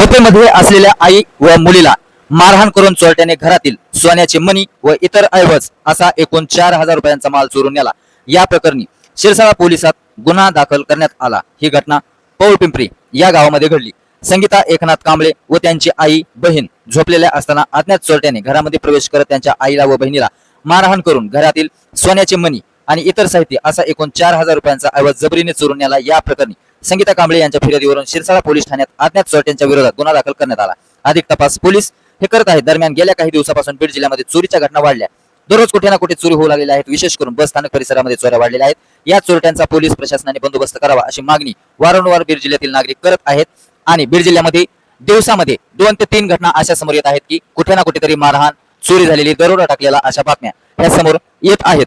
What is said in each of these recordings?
झोपेमध्ये असलेल्या आई व मुलीला मारहाण करून चोरट्याने घरातील सोन्याचे मणी व इतर ऐवज असा एकूण चार हजार रुपयांचा माल चोरून नेला. या प्रकरणी शिरसाळा पोलिसात गुन्हा दाखल करण्यात आला. ही घटना पौळ पिंपरी या गावामध्ये घडली. संगीता एकनाथ कांबळे व त्यांची आई बहीण झोपलेल्या असताना अज्ञात चोरट्याने घरामध्ये प्रवेश करत त्यांच्या आईला व बहिणीला मारहाण करून घरातील सोन्याचे मणी आणि इतर साहित्य असा एकूण चार हजार रुपयांचा ऐवज जबरीने चोरून नेला. या प्रकरणी संगीता कांबळे यांच्या फिर्यादीवरून शिरसाळा पोलीस ठाण्यात अज्ञात चोरट्यांच्या विरोधात गुन्हा दाखल करण्यात आला. अधिक तपास पोलीस हे करत आहेत. दरम्यान गेल्या काही दिवसापासून बीड जिल्ह्यामध्ये चोरीच्या घटना वाढल्या. दररोज कुठे ना कुठे चोरी होऊ लागलेल्या आहेत. विशेष करून बस स्थानक परिसरामध्ये चोऱ्या वाढलेल्या आहेत. या चोरट्यांचा पोलीस प्रशासनाने बंदोबस्त करावा अशी मागणी वारंवार बीड जिल्ह्यातील नागरिक करत आहेत. आणि बीड जिल्ह्यामध्ये दिवसामध्ये दोन ते तीन घटना अशा समोर येत आहेत की कुठे ना कुठेतरी मारहाण चोरी झालेली दरोडा टाकलेला अशा बातम्या ह्या समोर येत आहेत.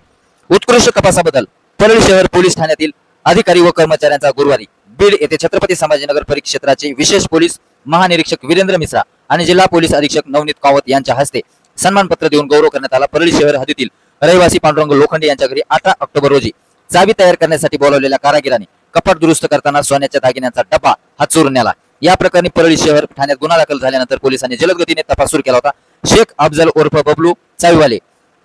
उत्कृष्ट तपासाबद्दल परळी शहर पोलीस ठाण्यातील अधिकारी व कर्मचाऱ्यांचा गुरुवारी बीड येथे छत्रपती संभाजीनगर परिक्षेत्राचे विशेष पोलीस महानिरीक्षक वीरेंद्र मिश्रा आणि जिल्हा पोलीस अधीक्षक नवनीत कावत यांच्या हस्ते सन्मानपत्र देऊन गौरव करण्यात आला. परळी शहर हद्दीतील रहिवासी पांडुरंग लोखंडे यांच्या घरी अठरा ऑक्टोबर रोजी चावी तयार करण्यासाठी बोलावलेल्या कारागिराने कपाट दुरुस्त करताना सोन्याच्या दागिन्यांचा डबा हा चोरून नेला. या प्रकरणी परळी शहर ठाण्यात गुन्हा दाखल झाल्यानंतर पोलिसांनी जलद गतीने तपास सुरू केला होता. शेख अफजल उर्फ बबलू चावीवाले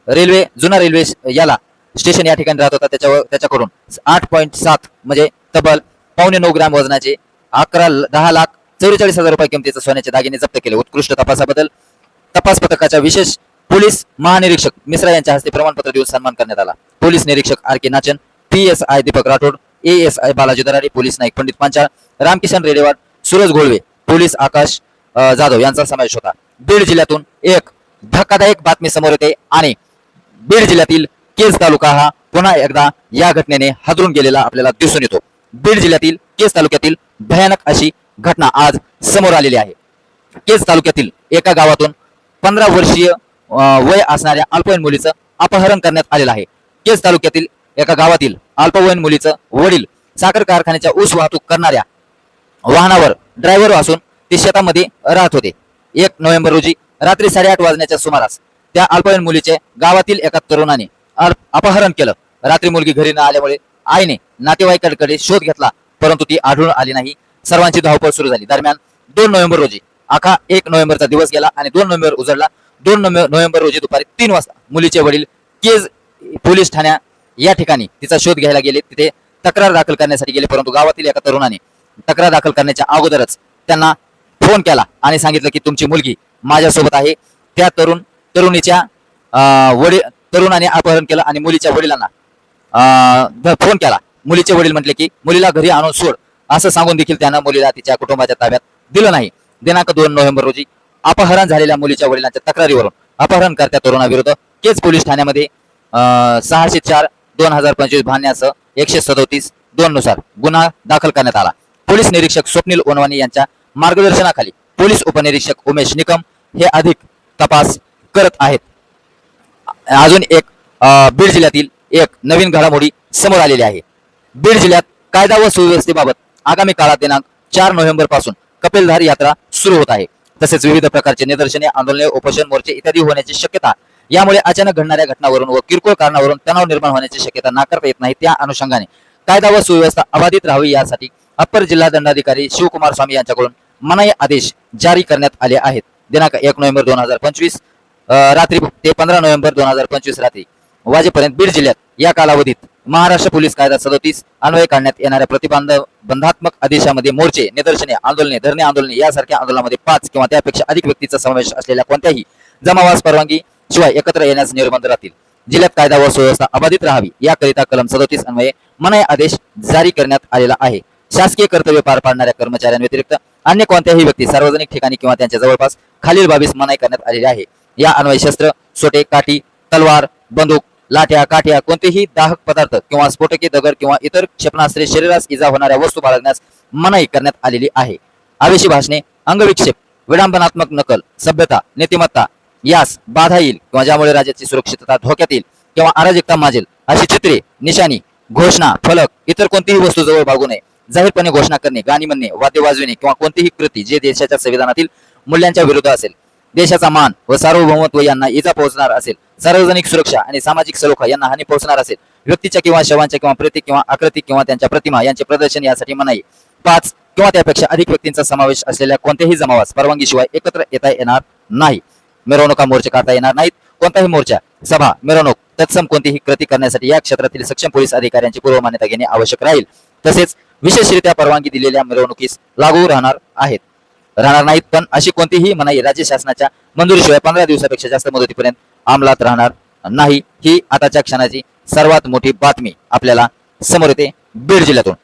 रेल्वे जुना रेल्वे याला स्टेशन या ठिकाणी राहत होता. त्याच्यावर त्याच्याकडून आठ पॉईंट सात म्हणजे तब्बल पावणे नऊ ग्रॅम वजनाचे अकरा दहा लाख चौवेचाळीस हजार रुपये किमतीचे सोन्याचे दागिने जप्त केले. उत्कृष्ट तपासाबद्दल तपास पथकाच्या विशेष पोलीस महानिरीक्षक मिश्रा यांच्या हस्ते प्रमाणपत्र देऊन सन्मान करण्यात आला. पोलीस निरीक्षक R K Nachan P S I Deepak Rathod A S I Balaji Darare police Naik Pandit Panchal Ramkishan Redewad Suraj Gholve police Akash Jadhav यांचा समावेश होता. बीड जिल्ह्यातून एक धक्कादायक बातमी समोर येते आणि बीड जिल्ह्यातील केज तालुका हा पुन्हा एकदा या घटनेने हादरून गेलेला आपल्याला दिसून येतो. बीड जिल्ह्यातील केस तालुक्यातील भयानक अशी घटना आज समोर आलेली आहे. केस तालुक्यातील एका गावातून पंधरा वर्षीय वय असणाऱ्या अल्पवयीन मुलीचं अपहरण करण्यात आलेलं आहे. केस तालुक्यातील एका गावातील अल्पवयीन मुलीचं वडील साखर कारखान्याच्या ऊस वाहतूक करणाऱ्या वाहनावर ड्रायव्हर असून ते शेतामध्ये राहत होते. एक नोव्हेंबर रोजी रात्री साडेआठ वाजण्याच्या सुमारास त्या अल्पवयीन मुलीचे गावातील एका तरुणाने अपहरण केलं. रात्री मुलगी घरी न आल्यामुळे आईने नातेवाईकांकडे शोध घेतला परंतु ती आढळून आली नाही. सर्वांची धावपळ सुरू झाली. दरम्यान दोन नोव्हेंबर रोजी आखा एक नोव्हेंबरचा दिवस गेला आणि दोन नोव्हेंबर उजळला. दोन नोव्हेंबर रोजी दुपारी तीन वाजता मुलीचे वडील केज पोलीस ठाण्या या ठिकाणी तिचा शोध घ्यायला गेले. तिथे तक्रार दाखल करण्यासाठी गेले परंतु गावातील एका तरुणाने तक्रार दाखल करण्याच्या अगोदरच त्यांना फोन केला आणि सांगितलं की तुमची मुलगी माझ्यासोबत आहे. त्या तरुण तरुणीच्या वडील तरुणाने अपहरण केलं आणि मुलीच्या वडिलांना फोन केला. मुलीचे वडील म्हटले की मुलीला घरी आणून सोड. असं सांगून देखील त्यानं मुलीला तिच्या कुटुंबाच्या ताब्यात दिलं नाही. दिनांक दोन नोव्हेंबर रोजी अपहरण झालेल्या मुलीच्या वडिलांच्या तक्रारीवरून अपहरणकर्त्या तरुणाविरुद्ध केज पोलीस ठाण्यामध्ये सहाशे चार दोन हजार पंचवीस भांडण्यासह एकशे सदोतीस दोन नुसार गुन्हा दाखल करण्यात आला. पोलीस निरीक्षक स्वप्नील ओनवानी यांच्या मार्गदर्शनाखाली पोलीस उपनिरीक्षक उमेश निकम हे अधिक तपास करत आहेत. अजून एक बीड जिल्ह्यातील एक नवीन घडामोडी समोर आलेली आहे. बीड जिल्ह्यात कायदा व सुव्यवस्थेबाबत आगामी काळात दिनांक चार नोव्हेंबरपासून कपिलधार यात्रा सुरू होत आहे. तसेच विविध प्रकारचे निदर्शने आंदोलने उपोषण मोर्चे इत्यादी होण्याची शक्यता यामुळे अचानक घडणाऱ्या घटनावरून व किरकोळ कारणावरून तणाव निर्माण होण्याची शक्यता नाकारता येत नाही. त्या अनुषंगाने कायदा व सुव्यवस्था अबाधित राहावी यासाठी अप्पर जिल्हा दंडाधिकारी शिवकुमार स्वामी यांच्याकडून मनाई आदेश जारी करण्यात आले आहेत. दिनांक एक नोव्हेंबर दोन हजार पंचवीस रात्री ते पंधरा नोव्हेंबर दोन हजार पंचवीस रात्री वाजेपर्यंत बीड जिल्ह्यात या कालावधीत महाराष्ट्र पोलीस कायदा सदोतीस अन्वय काढण्यात येणाऱ्या प्रतिबंध बंधात्मक आदेशामध्ये मोर्चे निदर्शने आंदोलने धरणे आंदोलने यासारख्या आंदोलनामध्ये पाच किंवा त्यापेक्षा अधिक व्यक्तीचा समावेश असलेल्या कोणत्याही जमावास परवानगी शिवाय एकत्र येण्यास निर्बंध राहतील. जिल्ह्यात कायदा व सुव्यवस्था अबाधित राहावी याकरिता कलम सदोतीस अन्वये मनाई आदेश जारी करण्यात आलेला आहे. शासकीय कर्तव्य पार पाडणाऱ्या कर्मचाऱ्यांव्यतिरिक्त अन्य कोणत्याही व्यक्ती सार्वजनिक ठिकाणी किंवा त्यांच्या जवळपास खालील बाबीस मनाई करण्यात आलेली आहे. या अन्वय शस्त्र सोटे काठी तलवार बंदूक लाठ्या काठ्या कोणतेही दाहक पदार्थ किंवा स्फोटके दगड किंवा इतर क्षेपणास्त्रे शरीरास इजा होणाऱ्या वस्तू बाळगण्यास मनाई करण्यात आलेली आहे. आवेशी भाषणे अंगविक्षेप विडंबनात्मक नकल सभ्यता नीतिमत्ता यास बाधा येईल किंवा ज्यामुळे राज्याची सुरक्षितता धोक्यात येईल किंवा अराजकता माजेल अशी चित्रे निशाणी घोषणा फलक इतर कोणतीही वस्तू जवळ बागू नये. जाहीरपणे घोषणा करणे गाणी म्हणणे वाद्य वाजविणे किंवा कोणतीही कृती जे देशाच्या संविधानातील मूल्यांच्या विरुद्ध असेल. देशाचा मान व सार्वभौमत्व यांना इजा पोहोचणार असेल. सार्वजनिक सुरक्षा आणि सामाजिक सलोखा यांना हानी पोहोचणार असेल. व्यक्तीच्या किंवा शवांच्या किंवा प्रतीक किंवा आकृती किंवा त्यांच्या प्रतिमा यांचे प्रदर्शन यासाठी मनाई. पाच किंवा त्यापेक्षा अधिक व्यक्तींचा समावेश असलेल्या कोणत्याही जमावास परवानगीशिवाय एकत्र येता येणार नाही. मिरवणुका मोर्चे काढता येणार नाहीत. कोणताही मोर्चा सभा मिरवणूक तत्सम कोणतीही कृती करण्यासाठी या क्षेत्रातील सक्षम पोलीस अधिकाऱ्यांची पूर्व मान्यता घेणे आवश्यक राहील. तसेच विशेषरित्या परवानगी दिलेल्या मिरवणुकीस लागू राहणार आहेत. राहणार नाहीत पण अशी कोणतीही मनाई राज्य शासनाच्या मंजुरीशिवाय पंधरा दिवसापेक्षा जास्त मुदतीपर्यंत अंमलात राहणार नाही. ही आताच्या क्षणाची सर्वात मोठी बातमी आपल्याला समोर येते बीड जिल्ह्यातून.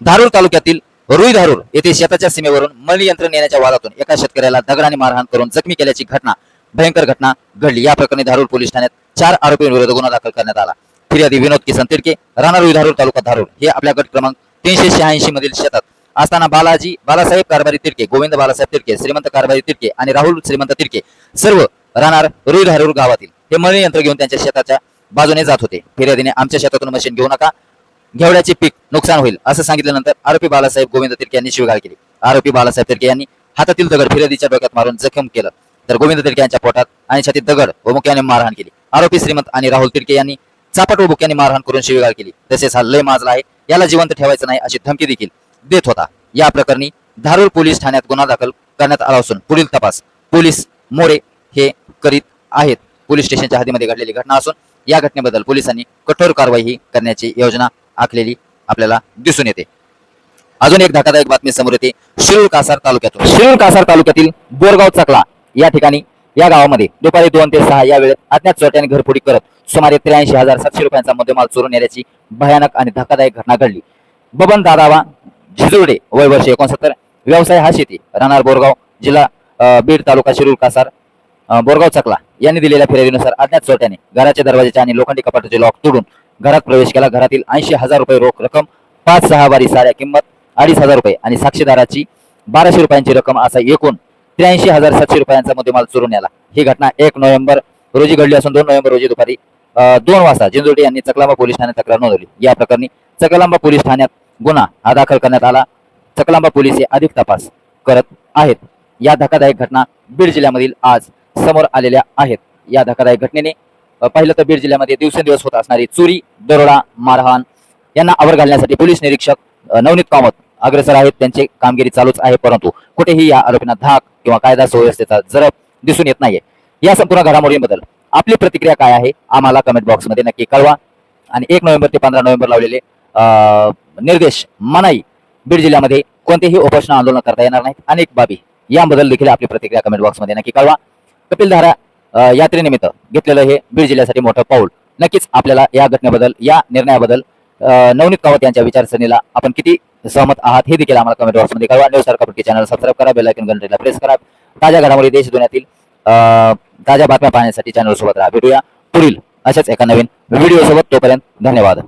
धारूर तालुक्यातील रुई धारूर येथे शेताच्या सीमेवरून मळणीयंत्र नेण्याच्या वादातून एका शेतकऱ्याला दगडाने मारहाण करून जखमी केल्याची घटना भयंकर घटना घडली. या प्रकरणी धारूर पोलीस ठाण्यात चार आरोपींविरुद्ध गुन्हा दाखल करण्यात आला. फिर्यादी विनोद किसन तिडके राणा रुई धारूर तालुका धारूर. हे आपल्या गट क्रमांक तीनशे शहाऐंशी मधील शेतात असताना बालाजी बालासाहेब कारभारी तिरके गोविंद बालासाहेब तिरके श्रीमंत कारभारी तिरके आणि राहुल श्रीमंत तिरके सर्व राहणार रुईधारूर गावातील. हे मळणी यंत्र घेऊन त्यांच्या शेताच्या बाजूने जात होते. फिर्यादीने आमच्या शेतातून मशीन घेऊ नका. घेवड्याचे पीक नुकसान होईल असं सांगितल्यानंतर आरोपी बालासाहेब गोविंद तिरके यांनी शिवगाळ केली. आरोपी बालासाहेब तिरके यांनी हातातील दगड फिर्यादीच्या डोक्यात मारून जखम केलं. तर गोविंद तिरके यांच्या पोटात आणि छातीत दगड व मुख्याने मारहाण केली. आरोपी श्रीमंत आणि राहुल तिरके यांनी चापट व बुक्याने मारहाण करून शिवीगाळ केली. तसेच हा लय माजला आहे. याला जिवंत ठेवायचं नाही अशी धमकी देखील देत होता. या प्रकरणी धारूर पोलीस ठाण्यात गुन्हा दाखल करण्यात आला असून पुढील तपास पोलीस मोरे हे करीत आहेत. पोलीस स्टेशनच्या हद्दीमध्ये घडलेली घटना असून या घटनेबद्दल पोलिसांनी कठोर कारवाई करण्याची योजना आखलेली आपल्याला दिसून येते. अजून एक धक्कादायक बातमी समोर येते. शिरूर कासार तालुक्यातून. शिरूर कासार तालुक्यातील बोरगाव चकला या ठिकाणी या गावामध्ये दुपारी दोन ते सहा या वेळेत अज्ञात चोरट्याने घरफोडी करत सुमारे त्र्याऐंशी हजार सातशे रुपयांचा मुद्देमाल चोरून येण्याची भयानक आणि धक्कादायक घटना घडली. बबन दादावा झिजुर्डे वय वर्ष एकोणसत्तर व्यवसाय हा शेती राहणार बोरगाव जिल्हा बीड तालुका शिरूर कासार बोरगाव चकला. यांनी दिलेल्या फिर्यादीनुसार अज्ञात चोरट्याने घराच्या दरवाजाचे आणि लोखंडी कपाटाचे लॉक तोडून घरात प्रवेश केला. घरातील ऐंशी हजार रुपये रोख रक्कम पाच सहा वारी साऱ्या किंमत अडीच हजार रुपये आणि साक्षीदाराची बाराशे रुपयांची रक्कम असा एकूण त्र्याऐंशी हजार सातशे रुपयांचा मुद्देमाल चोरून आला. ही घटना एक नोव्हेंबर रोजी घडली असून दोन नोव्हेंबर रोजी दुपारी दोन वाजता जिंजुर्डे यांनी चकलांबा पोलीस ठाण्यात तक्रार नोंदवली. या प्रकरणी चकलांबा पोलीस ठाण्यात गुन्हा हा दाखल करण्यात आला. चकलांबा पोलीस हे अधिक तपास करत आहेत. या धक्कादायक घटना बीड जिल्ह्यामधील आज समोर आलेल्या आहेत. या धक्कादायक घटनेने पाहिलं तर बीड जिल्ह्यामध्ये दिवसेंदिवस होत असणारी चोरी दरोडा मारहाण यांना आवर घालण्यासाठी पोलीस निरीक्षक नवनीत कामत अग्रसर आहेत. त्यांची कामगिरी चालूच आहे परंतु कुठेही या आरोपींना धाक किंवा कायदा सुव्यवस्थेचा जरब दिसून येत नाहीये. या संपूर्ण घडामोडींबद्दल आपली प्रतिक्रिया काय आहे? आम्हाला कमेंट बॉक्समध्ये नक्की कळवा. आणि एक नोव्हेंबर ते पंधरा नोव्हेंबर लावलेले निर्देश मनाई बीड जिल्ह्यामध्ये कोणतेही उपोषण आंदोलन करता येणार नाहीत. अनेक बाबी याबद्दल देखील आपली प्रतिक्रिया कमेंट बॉक्समध्ये नक्की कळवा. कपिलधारा यात्रेनिमित्त घेतलेलं हे बीड जिल्ह्यासाठी मोठं पाऊल. नक्कीच आपल्याला या घटनेबद्दल या निर्णयाबद्दल नवनीत कावत यांच्या विचारसरणीला आपण किती सहमत आहात हे देखील आम्हाला कमेंट बॉक्समध्ये कळवा. न्यूज सारखा चॅनल सबस्क्राईब करा बेलायकन आयकॉन घंटेला प्रेस करा. ताज्या घडामोडी देश दुनियातील ताज्या बातम्या पाहण्यासाठी चॅनल सोबत राहा. भेटूया पुढील अशाच एका नवीन व्हिडिओ सोबत. तोपर्यंत धन्यवाद.